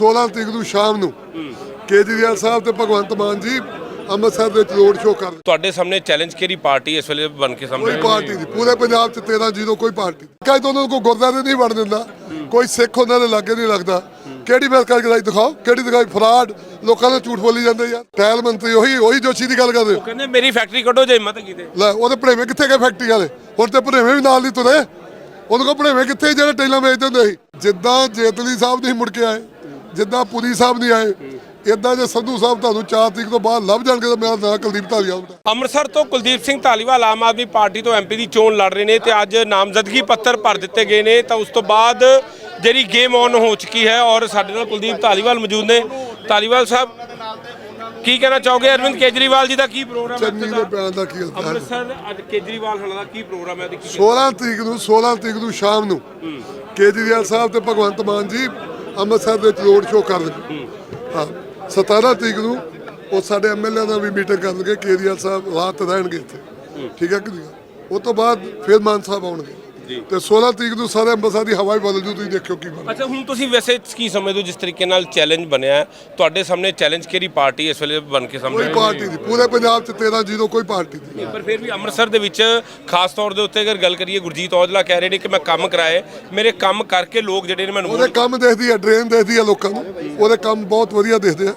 16 ਤਰੀਕ ਨੂੰ ਸ਼ਾਮ ਨੂੰ ਕੇਜਰੀਵਾਲ ਸਾਹਿਬ ਤੇ ਭਗਵੰਤ ਮਾਨ ਜੀ ਅੰਮ੍ਰਿਤਸਰ ਦੇ ਵਿੱਚ ਰੋਡ ਸ਼ੋਅ ਕਰ ਤੁਹਾਡੇ ਸਾਹਮਣੇ ਚੈਲੰਜ ਕਿਹੜੀ ਪਾਰਟੀ ਇਸ ਵੇਲੇ ਬਣ ਕੇ ਸਾਹਮਣੇ ਕੋਈ ਪਾਰਟੀ ਨਹੀਂ ਪੂਰੇ ਪੰਜਾਬ 'ਚ 13 ਜ਼ੀਰੋ ਕੋਈ ਪਾਰਟੀ ਤੋਂ ਉਹਨਾਂ ਨੂੰ ਕੋਈ ਗੁਰਦਾਰੇ ਨਹੀਂ ਵੜ ਦਿੰਦਾ ਕੋਈ ਸਿੱਖ ਉਹਨਾਂ ਦੇ ਲਾਗੇ ਨਹੀਂ ਲੱਗਦਾ। ਕਿਹੜੀ ਸਰਕਾਰ ਦਿਖਾਈ ਦਿਖਾਓ ਕਿਹੜੀ ਦਿਖਾਈ? ਫਰਾਡ ਲੋਕਾਂ ਨੂੰ ਝੂਠ ਬੋਲੀ ਜਾਂਦੇ ਯਾਰ। ਟਾਇਲ ਮੰਤਰੀ ਉਹੀ ਉਹੀ ਜੋਸ਼ੀ ਦੀ ਗੱਲ ਕਰਦੇ ਹੋ। ਕਹਿੰਦੇ ਮੇਰੀ ਫੈਕਟਰੀ ਕੱਢੋ ਜੇ ਹਿੰਮਤ ਕੀਤੇ। ਲੈ ਉਹਦੇ ਭੜੇਵੇਂ ਕਿੱਥੇ ਗਏ ਫੈਕਟਰੀ ਵਾਲੇ? ਹੁਣ ਤੇ ਭੜੇਵੇਂ ਵੀ ਨਾਲ ਨਹੀਂ ਤੁਰੇ। ਉਹਦੇ ਕੋਲ ਭੜੇਵੇਂ ਕਿੱਥੇ ਜਿਹੜੇ ਟੈਲਾਂ ਵੇਚਦੇ ਹੁੰਦੇ ਸੀ? ਜਿੱਦਾਂ ਜੇਤਲੀ ਸਾਹਿਬ ਨਹੀਂ ਮੁੜ ਕੇ ਆਏ। ਜਿੱਦਾਂ ਪੁਰੀ ਸਾਹਿਬ ਨਹੀਂ ਆਏ ਇਦਾਂ ਜੇ ਸੰਧੂ ਸਾਹਿਬ ਤੁਹਾਨੂੰ 4 ਤਰੀਕ ਤੋਂ ਬਾਅਦ ਲੱਭ ਜਾਣਗੇ ਤਾਂ ਮੇਰਾ ਨਾਂ ਕੁਲਦੀਪ ਹੁੰਦਾ ਅੰਮ੍ਰਿਤਸਰ ਤੋਂ ਕੁਲਦੀਪ ਸਿੰਘ ਧਾਲੀਵਾਲ ਆਮ ਆਦਮੀ ਪਾਰਟੀ ਤੋਂ ਐਮਪੀ ਦੀ ਚੋਣ ਲੜ ਰਹੇ ਨੇ ਤੇ ਅੱਜ ਨਾਮਜ਼ਦਗੀ ਪੱਤਰ ਭਰ ਦਿੱਤੇ ਗਏ ਨੇ ਤਾਂ ਉਸ ਤੋਂ ਬਾਅਦ ਜਿਹੜੀ ਗੇਮ ਔਨ ਹੋ ਚੁੱਕੀ ਹੈ ਔਰ ਸਾਡੇ ਨਾਲ ਕੁਲਦੀਪ ਧਾਲੀਵਾਲ ਮੌਜੂਦ ਨੇ। ਧਾਲੀਵਾਲ ਸਾਹਿਬ ਕੀ ਕਹਿਣਾ ਚਾਹੋਗੇ? ਅਰਵਿੰਦ ਕੇਜਰੀਵਾਲ ਜੀ ਦਾ ਕੀ ਪ੍ਰੋਗਰਾਮ ਹੈ? ਚੰਨੀ ਦੇ ਬਿਆਨ ਦਾ ਕੀ ਹਾਲ ਹੈ ਅੰਮ੍ਰਿਤਸਰ ਅੱਜ ਕੇਜਰੀਵਾਲ ਹਣਾ ਦਾ ਕੀ ਪ੍ਰੋਗਰਾਮ ਹੈ? ਤੇ ਕੀ 16 ਤਰੀਕ ਨੂੰ 16 ਤਰੀਕ ਨੂੰ ਸ਼ਾਮ ਨੂੰ ਕੇਜਰੀਵਾਲ ਸਾਹਿਬ ਤੇ ਭਗਵੰਤ ਮਾਨ ਜੀ ਅੰਮ੍ਰਿਤਸਰ ਦੇ ਵਿੱਚ ਰੋਡ ਸ਼ੋਅ ਕਰਨਗੇ ਹਾਂ। 17 ਤਰੀਕ ਨੂੰ ਉਹ ਸਾਡੇ ਐਮਐਲਏ ਨਾਲ ਵੀ ਮੀਟਿੰਗ ਕਰਨਗੇ, ਕੇਜਰੀਵਾਲ ਸਾਹਿਬ, ਰਾਤ ਰਹਿਣਗੇ ਇੱਥੇ। ਠੀਕ ਹੈ ਕਿ ਨਹੀਂ? ਉਸ ਤੋਂ ਬਾਅਦ ਫਿਰ ਮਾਨ ਸਾਹਿਬ ਆਉਣਗੇ। ਤੇ 16 ਤਰੀਕ ਨੂੰ ਸਾਰੇ ਅੰਮ੍ਰਿਤਸਰ ਦੀ ਹਵਾ ਹੀ ਬਦਲ ਜੂ ਤੁਸੀਂ ਦੇਖਿਓ ਕੀ ਬਣਦਾ ਅੱਛਾ ਹੁਣ ਤੁਸੀਂ ਵੈਸੇ ਕੀ ਸਮਝਦੇ ਹੋ ਜਿਸ ਤਰੀਕੇ ਨਾਲ ਚੈਲੰਜ ਬਣਿਆ ਹੈ, ਤੁਹਾਡੇ ਸਾਹਮਣੇ ਚੈਲੰਜ ਕਿਹੜੀ ਪਾਰਟੀ ਇਸ ਵੇਲੇ ਬਣ ਕੇ ਸਾਹਮਣੇ ਕੋਈ ਪਾਰਟੀ ਨਹੀਂ ਪੂਰੇ ਪੰਜਾਬ 'ਚ 13 ਜ਼ੀਰੋ ਕੋਈ ਪਾਰਟੀ ਨਹੀਂ। ਪਰ ਫਿਰ ਵੀ ਅੰਮ੍ਰਿਤਸਰ ਦੇ ਵਿੱਚ ਖਾਸ ਤੌਰ ਦੇ ਉੱਤੇ ਅਗਰ ਗੱਲ ਕਰੀਏ ਗੁਰਜੀਤ ਔਜਲਾ ਕਹਿ ਰਹੇ ਨੇ ਕਿ ਮੈਂ ਕੰਮ ਕਰਾਏ। ਮੇਰੇ ਕੰਮ ਕਰਕੇ ਲੋਕ ਜਿਹੜੇ ਨੇ ਮੈਨੂੰ ਉਹਦੇ ਕੰਮ ਦੇਖਦੀ ਆ ਡਰੇਨ ਦੇਖਦੀ ਆ ਲੋਕਾਂ ਨੂੰ। ਉਹਦੇ ਕੰਮ ਬਹੁਤ ਵਧੀਆ ਦੇਖਦੇ ਆ।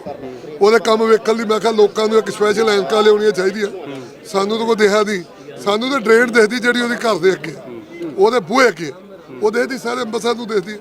ਉਹਦੇ ਕੰਮ ਵੇਖਣ ਲਈ ਮੈਂ ਕਿਹਾ ਲੋਕਾਂ ਨੂੰ ਇੱਕ ਸਪੈਸ਼ਲ ਐਨਕਾਂ ਲਿਆਉਣੀਆਂ ਚਾਹੀਦੀਆਂ। ਸਾਨੂੰ ਤਾਂ ਕੋਈ ਦੇਖਿਆ ਨਹੀਂ। ਸਾਨੂੰ ਤਾਂ ਡਰੇਨ ਦੇਖਦੀ ਜਿਹੜੀ ਉਹਦੇ ਘਰ ਦੇ ਅੱਗੇ। ਉਹਦੇ ਬੂਹੇ ਅੱਗੇ। ਉਹ ਦੇਖਦੀ ਸਾਰੇ ਅੰਮ੍ਰਿਤਸਰ ਨੂੰ ਦੇਖਦੀ।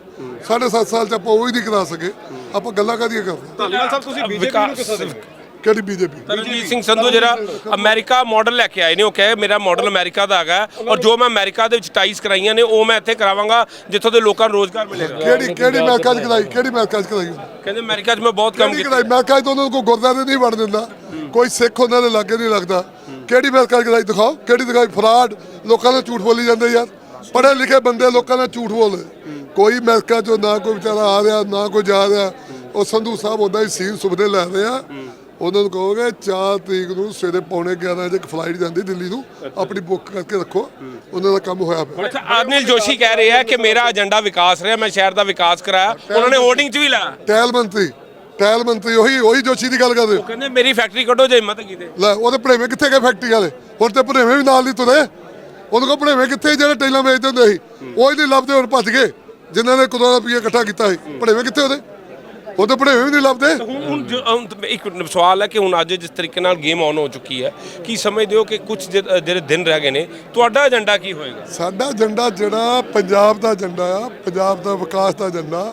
ਸਾਢੇ ਸੱਤ ਸਾਲ ਚ ਆਪਾਂ ਉਹ ਹੀ ਨਹੀਂ ਕਰਾ ਸਕੇ। ਆਪਾਂ ਗੱਲਾਂ ਕਾਹਦੀਆਂ ਕਰਦੇ? ਧਾਲੀਵਾਲ ਸਾਹਿਬ ਤੁਸੀਂ ਬੀਜੇਪੀ ਨੂੰ ਕਿਸ ਤਰ੍ਹਾਂ ਦੇਖਦੇ ਕਿਹੜੀ ਬੀਜੇਪੀ? ਰਣਜੀਤ ਸਿੰਘ ਸੰਧੂ ਜਿਹੜਾ ਅਮਰੀਕਾ ਮਾਡਲ ਲੈ ਕੇ ਆਏ ਨੇ ਉਹ ਕਹੇ ਮੇਰਾ ਮਾਡਲ ਅਮਰੀਕਾ ਦਾ ਹੈਗਾ ਔਰ ਜੋ ਮੈਂ ਅਮਰੀਕਾ ਦੇ ਵਿੱਚ ਟਾਈਸ ਕਰਾਈਆਂ ਨੇ ਉਹ ਮੈਂ ਇੱਥੇ ਕਰਾਵਾਂਗਾ ਜਿੱਥੋਂ ਦੇ ਲੋਕਾਂ ਨੂੰ ਰੋਜ਼ਗਾਰ ਮਿਲੇਗਾ। ਕਿਹੜੀ ਕਿਹੜੀ ਮੈਕਾਂ ਚ ਕਰਾਈ? ਕਿਹੜੀ ਮੈਕਾਂ ਚ ਕਰਾਈ? ਕਹਿੰਦੇ ਅਮਰੀਕਾ 'ਚ ਮੈਂ ਬਹੁਤ ਕੰਮ ਕੀਤਾ। ਮੈਕਾਂ ਚ ਤਾਂ ਉਹਨਾਂ ਨੂੰ ਕੋਈ ਗੁਰਦਾਰੇ ਨਹੀਂ ਵੜ ਦਿੰਦਾ। ਕੋਈ ਸਿੱਖ ਉਹਨਾਂ ਦੇ ਲਾਗੇ ਨਹੀਂ ਲੱਗਦਾ। ਕਿਹੜੀ ਮੈਕਾਂ ਚ ਕਰਾਈ ਦਿਖਾਓ? ਕਿਹੜੀ ਦਿਖਾਈ? ਫਰਾਡ। ਲੋਕਾਂ ਨੂੰ ਝੂਠ ਬੋਲੀ ਜਾਂਦੇ ਯਾਰ। ਪੜ੍ਹੇ ਲਿਖੇ ਬੰਦੇ ਲੋਕਾਂ ਨਾਲ ਝੂਠ ਬੋਲਦੇ ਕੋਈ ਮੈਕਾਂ ਚੋਂ ਨਾ ਕੋਈ ਵਿਚਾਰਾ ਆ ਰਿਹਾ ਨਾ ਕੋਈ ਜਾ ਰਿਹਾ। ਉਹ ਸੰਧੂ ਸਾਹਿਬ ਉਦਾਂ ਹੀ ਸੀਨ ਸੁਪਨੇ ਲੈ ਰਹੇ ਆ। ਉਹਨਾਂ ਨੂੰ ਕਹੋਗੇ 4 ਤਰੀਕ ਨੂੰ ਸਵੇਰੇ ਪੌਣੇ 11 ਵਜੇ ਇੱਕ ਫਲਾਈਟ ਜਾਂਦੀ ਦਿੱਲੀ ਨੂੰ। ਆਪਣੀ ਬੁੱਕ ਕਰਕੇ ਰੱਖੋ। ਉਹਨਾਂ ਦਾ ਕੰਮ ਹੋਇਆ ਪਿਆ। ਅੱਛਾ ਅਰਨਿਲ ਜੋਸ਼ੀ ਕਹਿ ਰਹੇ ਆ ਕਿ ਮੇਰਾ ਏਜੰਡਾ ਵਿਕਾਸ ਰਿਹਾ ਮੈਂ ਸ਼ਹਿਰ ਦਾ ਵਿਕਾਸ ਕਰਾਇਆ। ਉਹਨਾਂ ਨੇ VOTING 'ਚ ਵੀ ਲਾਇਆ। ਟੈਲ ਮੰਤਰੀ ਟੈਲ ਮੰਤਰੀ ਉਹੀ ਉਹੀ ਜੋਸ਼ੀ ਦੀ ਗੱਲ ਕਰਦੇ ਹੋ। ਕਹਿੰਦੇ ਮੇਰੀ ਫੈਕਟਰੀ ਕੱਢੋ ਜੇ ਹਿੰਮਤ ਕੀਤੇ। ਲੈ ਉਹਦੇ ਭੜੇਵੇਂ ਕਿੱਥੇ ਗਏ ਫੈਕਟਰੀ ਵਾਲੇ? ਹੁਣ ਤੇ ਭੜੇਵੇਂ ਵੀ ਨਾਲ ਨਹੀਂ ਤੁਰੇ। ਉਹਦੇ ਕੋਲ ਭੜੇਵੇਂ ਕਿੱਥੇ ਜਿਹੜੇ ਟੈਲਾਂ ਵੇਚਦੇ ਹੁੰਦੇ ਸੀ? ਉਹ ਨਹੀਂ ਲੱਭਦੇ ਹੁਣ ਭੱਜ ਗਏ ਜਿਨ੍ਹਾਂ ਨੇ ਕਰੋੜਾਂ ਰੁਪਏ ਇਕੱਠਾ ਕੀਤਾ ਸੀ। ਭੜੇਵੇਂ ਕਿੱਥੇ ਉਹਦੇ? ਉਹਦੇ ਭੜੇਵੇਂ ਵੀ ਨਹੀਂ ਲੱਭਦੇ। ਹੁਣ ਹੁਣ ਜੋ- ਹੁਣ ਇੱਕ ਸਵਾਲ ਹੈ ਕਿ ਹੁਣ ਅੱਜ ਜਿਸ ਤਰੀਕੇ ਨਾਲ ਗੇਮ ਆਨ ਹੋ ਚੁੱਕੀ ਹੈ ਕੀ ਸਮਝਦੇ ਹੋ ਕਿ ਕੁਝ ਜਿਹੜੇ ਦਿਨ ਰਹਿ ਗਏ ਨੇ ਤੁਹਾਡਾ ਏਜੰਡਾ ਕੀ ਹੋਏਗਾ? ਸਾਡਾ ਏਜੰਡਾ ਜਿਹੜਾ ਪੰਜਾਬ ਦਾ ਏਜੰਡਾ ਆ ਪੰਜਾਬ ਦਾ ਵਿਕਾਸ ਦਾ ਏਜੰਡਾ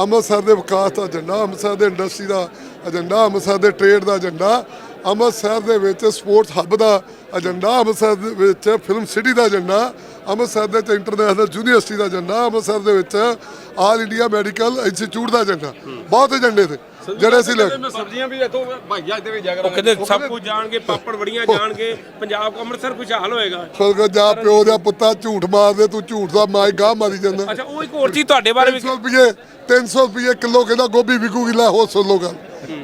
ਅੰਮ੍ਰਿਤਸਰ ਦੇ ਵਿਕਾਸ ਦਾ ਏਜੰਡਾ ਅੰਮ੍ਰਿਤਸਰ ਦੇ ਇੰਡਸਟਰੀ ਦਾ ਏਜੰਡਾ ਅੰਮ੍ਰਿਤਸਰ ਦੇ ਟ੍ਰੇਡ ਦਾ ਏਜੰਡਾ ਅੰਮ੍ਰਿਤਸਰ ਦੇ ਵਿੱਚ ਸਪੋਰਟਸ ਹੱਬ ਦਾ ਏਜੰਡਾ ਅੰਮ੍ਰਿਤਸਰ ਦੇ ਵਿੱਚ ਫਿਲਮ ਸਿਟੀ ਦਾ ਏਜੰਡਾ ਅੰਮ੍ਰਿਤਸਰ ਦੇ ਵਿੱਚ ਇੰਟਰਨੈਸ਼ਨਲ ਯੂਨੀਵਰਸਿਟੀ ਦਾ ਏਜੰਡਾ ਅੰਮ੍ਰਿਤਸਰ ਦੇ ਵਿੱਚ ਆਲ ਇੰਡੀਆ ਮੈਡੀਕਲ ਇੰਸਟੀਚਿਊਟ ਦਾ ਏਜੰਡਾ। ਬਹੁਤ ਏਜੰਡੇ ਤੇ ਜਿਹੜੇ ਅਸੀਂ ਲੈ ਸਬਜ਼ੀਆਂ ਵੀ ਇਥੋਂ ਭਾਈਆ ਦੇ ਵੀ ਜਾ ਉਹ ਕਹਿੰਦੇ ਸਭ ਕੁਝ ਜਾਣਗੇ ਪਾਪੜ ਵੜੀਆਂ ਜਾਣਗੇ ਪੰਜਾਬ ਅੰਮ੍ਰਿਤਸਰ ਖੁਸ਼ਹਾਲ ਹੋਏਗਾ। ਫਿਰ ਜਾ ਪਿਓ ਦਾ ਪੁੱਤਾ ਝੂਠ ਮਾਰਦੇ ਤੂੰ ਝੂਠ ਦਾ ਮਾਈ ਗਾਹ ਮਾਰੀ ਜਾਂਦਾ। ਅੱਛਾ ਉਹ ਇੱਕ ਹੋਰ ਚੀਜ਼ ਤੁਹਾਡੇ ਬਾਰੇ ਵੀ 300 ਰੁਪਏ 300 ਰੁਪਏ ਕਿਲੋ ਕਹਿੰਦਾ ਗੋਭੀ ਵਿਕੂਗੀ ਲੈ ਹੋ ਸੁਣ ਲੋ ਗੱਲ।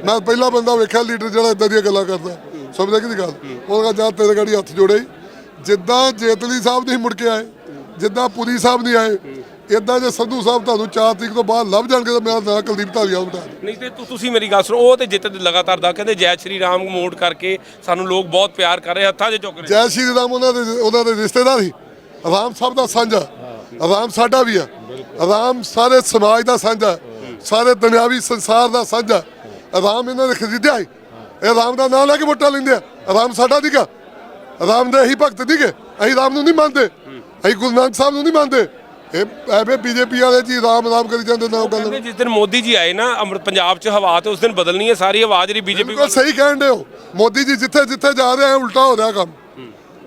ਮੈਂ ਪਹਿਲਾ ਬੰਦਾ ਵੇਖਿਆ ਲੀਡਰ ਜਿਹੜਾ ਇਦਾਂ ਦੀਆਂ ਗੱਲਾਂ ਕਰਦਾ। ਸਮਝਦੇ ਕਿ ਦੀ ਗੱਲ? ਉਹਦਾ ਜਾ ਤੇਰੇ ਗਾੜੀ ਹੱਥ ਜੋੜੇ। ਜਿੱਦਾਂ ਜੇਤਲੀ ਸਾਹਿਬ ਨਹੀਂ ਮੁੜ ਕੇ ਆਏ ਜਿੱਦਾਂ ਪੁਰੀ ਸਾਹਿਬ ਨਹੀਂ ਆਏ ਇਦਾਂ ਜੇ ਸੰਧੂ ਸਾਹਿਬ ਤੁਹਾਨੂੰ 4 ਤਰੀਕ ਤੋਂ ਬਾਅਦ ਲੱਭ ਜਾਣਗੇ ਤਾਂ ਮੇਰਾ ਨਾਂ ਕੁਲਦੀਪ ਧਾਲੀਆ ਹੁੰਦਾ ਨਹੀਂ ਤੇ ਤੁ- ਤੁਸੀਂ ਮੇਰੀ ਗੱਲ ਸੁਣੋ ਉਹ ਤੇ ਜਿੱਤ ਲਗਾਤਾਰ ਦਾ ਕਹਿੰਦੇ ਜੈ ਸ਼੍ਰੀ ਰਾਮ ਮੋੜ ਕਰਕੇ ਸਾਨੂੰ ਲੋਕ ਬਹੁਤ ਪਿਆਰ ਕਰ ਰਹੇ ਹੱਥਾਂ 'ਚ ਚੁੱਕ ਰਹੇ। ਜੈ ਸ਼੍ਰੀ ਰਾਮ ਉਹਨਾਂ ਦੇ ਉਹਨਾਂ ਦੇ ਰਿਸ਼ਤੇਦਾਰ ਸੀ ਰਾਮ ਸਭ ਦਾ ਸਾਂਝਾ। ਰਾਮ ਸਾਡਾ ਵੀ ਆ। ਰਾਮ ਸਾਰੇ ਸਮਾਜ ਦਾ ਸਾਂਝਾ। ਸਾਰੇ ਦੁਨਿਆਵੀ ਸੰਸਾਰ ਦਾ ਸਾਂਝਾ। ਰਾਮ ਇਹਨਾਂ ਨੇ ਖਰੀਦਿਆ ਸੀ। ਇਹ ਰਾਮ ਦਾ ਨਾਮ ਲੈ ਕੇ ਵੋਟਾਂ ਲੈਂਦੇ ਆ। ਰਾਮ ਸਾਡਾ ਦੀਗਾ ਰਾਮ ਦੇ ਹੀ ਭਗਤ ਦੀਗੇ ਅਸੀਂ ਰਾਮ ਨੂੰ ਨਹੀਂ ਮੰਨਦੇ। ਅਸੀਂ ਗੁਰੂ ਨਾਨਕ ਸਾਹਿਬ ਨੂੰ ਨਹੀਂ ਮੰਨਦੇ। ਇਹ ਐਵੇਂ ਬੀਜੇਪੀ ਵਾਲੇ ਜੀ ਰਾਮ ਰਾਮ ਕਰੀ ਜਾਂਦੇ ਨਾ ਉਹ ਗੱਲ। ਕਹਿੰਦੇ ਜਿਸ ਦਿਨ ਮੋਦੀ ਜੀ ਆਏ ਨਾ ਅੰਮ੍ਰਿਤ ਪੰਜਾਬ 'ਚ ਹਵਾ ਤੇ ਉਸ ਦਿਨ ਬਦਲਣੀ ਹੈ ਸਾਰੀ ਆਵਾਜ਼ ਜਿਹੜੀ ਬੀਜੇਪੀ ਬਿਲਕੁਲ ਸਹੀ ਕਹਿਣ ਦੇ ਹੋ। ਮੋਦੀ ਜੀ ਜਿੱਥੇ ਜਿੱਥੇ ਜਾ ਰਹੇ ਆ ਉਲਟਾ ਹੋ ਰਿਹਾ ਕੰਮ।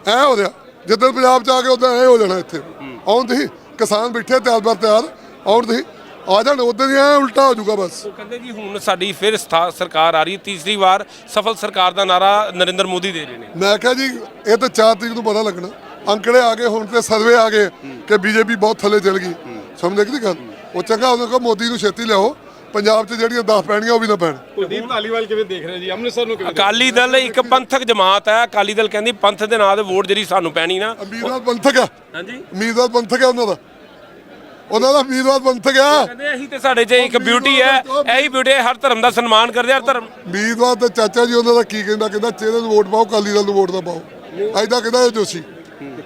ਐ ਹੋ ਰਿਹਾ। ਜਿੱਦਾਂ ਪੰਜਾਬ ਚ ਆ ਕੇ ਉਦਾਂ ਐ ਹੋ ਜਾਣਾ ਇੱਥੇ। ਆਉਣ ਦੀ ਕਿਸਾਨ ਬੈਠੇ ਤਿਆਰ ਬਰ ਤਿਆਰ। ਆਉਣ ਦੀ ਆ ਜਾਣ ਉਦਾਂ ਦੀ ਐ ਉਲਟਾ ਹੋ ਜਾਊਗਾ ਬਸ। ਉਹ ਕਹਿੰਦੇ ਜੀ ਹੁਣ ਸਾਡੀ ਫਿਰ ਸਥਾ- ਸਰਕਾਰ ਆ ਰਹੀ ਹੈ, ਤੀਸਰੀ ਵਾਰ ਸਫਲ ਸਰਕਾਰ ਦਾ ਨਾਰਾ ਨਰਿੰਦਰ ਮੋਦੀ ਦੇ ਰਹੇ ਨੇ। ਮੈਂ ਕਿਹਾ ਜੀ ਇਹ ਤਾਂ 4 ਤਰੀਕ ਨੂੰ ਪਤਾ ਲੱਗਣਾ। ਅੰਕੜੇ ਆ ਗਏ ਹੁਣ ਤੇ ਸਰਵੇ ਆ ਗਏ ਕਿ ਬੀਜੇਪੀ ਬਹੁਤ ਥੱਲੇ ਚਲ ਗਈ। ਸਮਝਦੇ ਕਿ ਨਹੀਂ ਗੱਲ? ਉਹ ਚੰਗਾ ਉਹਨਾਂ ਕੋ ਮੋਦੀ ਨੂੰ ਛੇਤੀ ਲਿਆਓ। ਪੰਜਾਬ 'ਚ ਜਿਹੜੀਆਂ 10 ਪੈਣੀਆਂ ਉਹ ਵੀ ਨਾ ਪੈਣ। ਕੁਲਦੀਪ ਧਾਲੀਵਾਲ ਕਿਵੇਂ ਦੇਖ ਰਹੇ ਜੀ? ਅੰਮ੍ਰਿਤਸਰ ਨੂੰ ਕਿਵੇਂ ਅਕਾਲੀ ਦਲ ਇੱਕ ਪੰਥਕ ਜਮਾਤ ਹੈ। ਅਕਾਲੀ ਦਲ ਕਹਿੰਦੀ ਪੰਥ ਦੇ ਨਾਂ ਤੇ ਵੋਟ ਜਿਹੜੀ ਸਾਨੂੰ ਪੈਣੀ ਨਾ ਅਮੀਰਵਾਲ ਪੰਥਕ ਆ। ਹਾਂਜੀ। ਅਮੀਰਵਾਲ ਪੰਥਕ ਆ ਉਹਨਾਂ ਦਾ। ਉਹਨਾਂ ਦਾ ਉਮੀਦਵਾਰ ਬਣ ਗਿਆ। ਕਹਿੰਦੇ ਇਹੀ ਤੇ ਸਾਡੇ 'ਚ ਇੱਕ ਬਿਊਟੀ ਹੈ। ਇਹੀ ਬਿਊਟੀ ਹਰ ਧਰਮ ਦਾ ਸਨਮਾਨ ਕਰਦੇ ਹਰ ਧਰਮ ਉਮੀਦਵਾਰ ਤੇ ਚਾਚਾ ਜੀ ਉਹਨਾਂ ਦਾ ਕੀ ਕਹਿੰਦਾ ਕਹਿੰਦਾ ਚਿਹਰੇ ਨੂੰ ਵੋਟ ਪਾਓ ਕਾਲੀ ਦਲ ਨੂੰ ਵੋਟ ਨਾ ਪਾਓ। ਐਦਾਂ ਕਹਿੰਦਾ ਇਹ ਜੋਸ਼ੀ।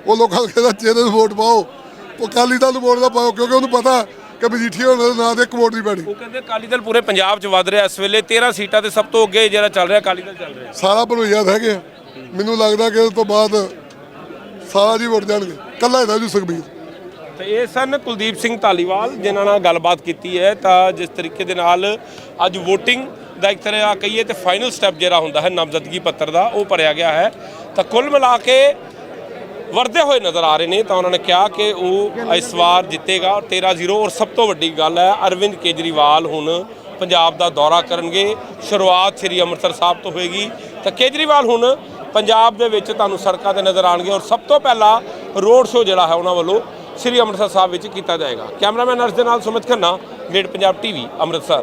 ਉਹ ਲੋਕਾਂ ਨੂੰ ਕਹਿੰਦਾ ਚਿਹਰੇ ਨੂੰ ਵੋਟ ਪਾਓ। ਉਹ ਕਾਲੀ ਦਲ ਨੂੰ ਵੋਟ ਨਾ ਪਾਓ ਕਿਉਂਕਿ ਉਹਨੂੰ ਪਤਾ ਕਿ ਮਜੀਠੀਆ ਹੋਣਾ ਦੇ ਨਾਂ ਤੇ ਇੱਕ ਵੋਟ ਨਹੀਂ ਪੈਣੀ। ਉਹ ਕਹਿੰਦੇ ਅਕਾਲੀ ਦਲ ਪੂਰੇ ਪੰਜਾਬ 'ਚ ਵੱਧ ਰਿਹਾ ਇਸ ਵੇਲੇ। 13 ਸੀਟਾਂ ਤੇ ਸਭ ਤੋਂ ਅੱਗੇ ਜਿਹੜਾ ਚੱਲ ਰਿਹਾ ਅਕਾਲੀ ਦਲ ਚੱਲ ਰਿਹਾ। ਸਾਰਾ ਭਰੋਈਆ ਹੈਗੇ ਆ। ਮੈਨੂੰ ਲੱਗਦਾ ਕਿ ਇਸ ਤੋਂ ਬਾਅਦ ਸਾਰਾ ਜੀ ਵੋਟ ਜਾਣਗੇ। ਕੱਲਾ ਇਹਦਾ ਜੀ ਸੁਖਬੀਰ। ਤੇ ਇਹ ਸਨ ਕੁਲਦੀਪ ਸਿੰਘ ਧਾਲੀਵਾਲ, ਜਿਨ੍ਹਾਂ ਨਾਲ ਗੱਲਬਾਤ ਕੀਤੀ ਹੈ। ਤਾਂ ਜਿਸ ਤਰੀਕੇ ਦੇ ਨਾਲ ਅੱਜ VOTING ਦਾ ਇੱਕ ਤਰ੍ਹਾਂ ਕਹੀਏ ਤੇ ਫਾਈਨਲ ਸਟੈਪ ਜਿਹੜਾ ਹੁੰਦਾ ਹੈ, ਨਾਮਜ਼ਦਗੀ ਪੱਤਰ ਦਾ, ਉਹ ਭਰਿਆ ਗਿਆ ਹੈ। ਤਾਂ ਕੁੱਲ ਮਿਲਾ ਕੇ ਵਰਦੇ ਹੋਏ ਨਜ਼ਰ ਆ ਰਹੇ ਨੇ, ਤਾਂ ਉਹਨਾਂ ਨੇ ਕਿਹਾ ਕਿ ਉਹ ਇਸ ਵਾਰ ਜਿੱਤੇਗਾ। ਔਰ 13-0 ਔਰ ਸਭ ਤੋਂ ਵੱਡੀ ਗੱਲ ਹੈ, ਅਰਵਿੰਦ ਕੇਜਰੀਵਾਲ ਹੁਣ ਪੰਜਾਬ ਦਾ ਦੌਰਾ ਕਰਨਗੇ। ਸ਼ੁਰੂਆਤ ਸ੍ਰੀ ਅੰਮ੍ਰਿਤਸਰ ਸਾਹਿਬ ਤੋਂ ਹੋਏਗੀ। ਤਾਂ ਕੇਜਰੀਵਾਲ ਹੁਣ ਪੰਜਾਬ ਦੇ ਵਿੱਚ ਤੁਹਾਨੂੰ ਸੜਕਾਂ ਤੇ ਨਜ਼ਰ ਆਣਗੇ ਔਰ ਸਭ ਤੋਂ ਪਹਿਲਾਂ ਰੋਡ ਸ਼ੋਅ ਜਿਹੜਾ ਹੈ ਉਹਨਾਂ ਵੱਲੋਂ ਸ੍ਰੀ ਅੰਮ੍ਰਿਤਸਰ ਸਾਹਿਬ ਵਿੱਚ ਕੀਤਾ ਜਾਏਗਾ। ਕੈਮਰਾਮੈਨ ਅਰਸ਼ ਦੇ ਨਾਲ ਸੁਮਿਤ ਖੰਨਾ, ਗ੍ਰੇਟ ਪੰਜਾਬ ਟੀਵੀ, ਅੰਮ੍ਰਿਤਸਰ।